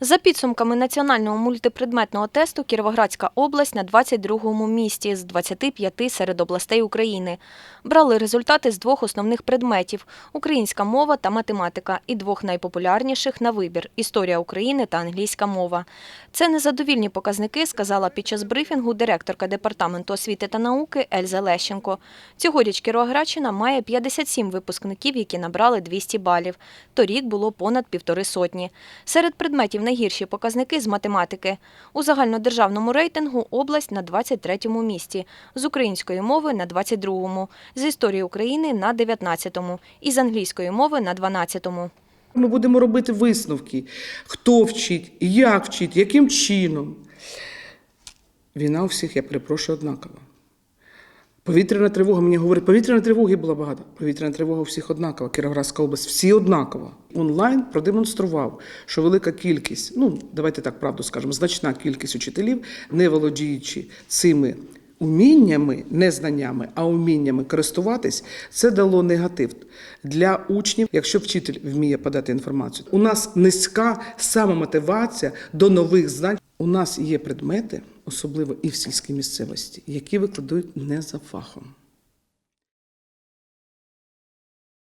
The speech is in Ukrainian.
За підсумками національного мультипредметного тесту Кіровоградська область на 22-му місці з 25 серед областей України. Брали результати з двох основних предметів – українська мова та математика і двох найпопулярніших на вибір – історія України та англійська мова. Це незадовільні показники, сказала під час брифінгу директорка Департаменту освіти та науки Ельза Лещенко. Цьогоріч Кіровоградщина має 57 випускників, які набрали 200 балів. Торік було понад півтори сотні. Серед предметів найгірші показники з математики. У загальнодержавному рейтингу область на 23-му місці, з української мови на 22-му, з історії України на 19-му і з англійської мови на 12-му. Ми будемо робити висновки, хто вчить, як вчить, яким чином. Війна у всіх, я перепрошую, однакова. Повітряна тривога, мені говорять, повітряної тривоги було багато. Повітряна тривога у всіх однакова. Кіровоградська область, всі однакова. Онлайн продемонстрував, що велика кількість, ну давайте так правду скажемо, значна кількість учителів, не володіючи цими уміннями, не знаннями, а уміннями користуватись, це дало негатив для учнів, якщо вчитель вміє подати інформацію. У нас низька самомотивація до нових знань. У нас є предмети, особливо і в сільській місцевості, які викладають не за фахом.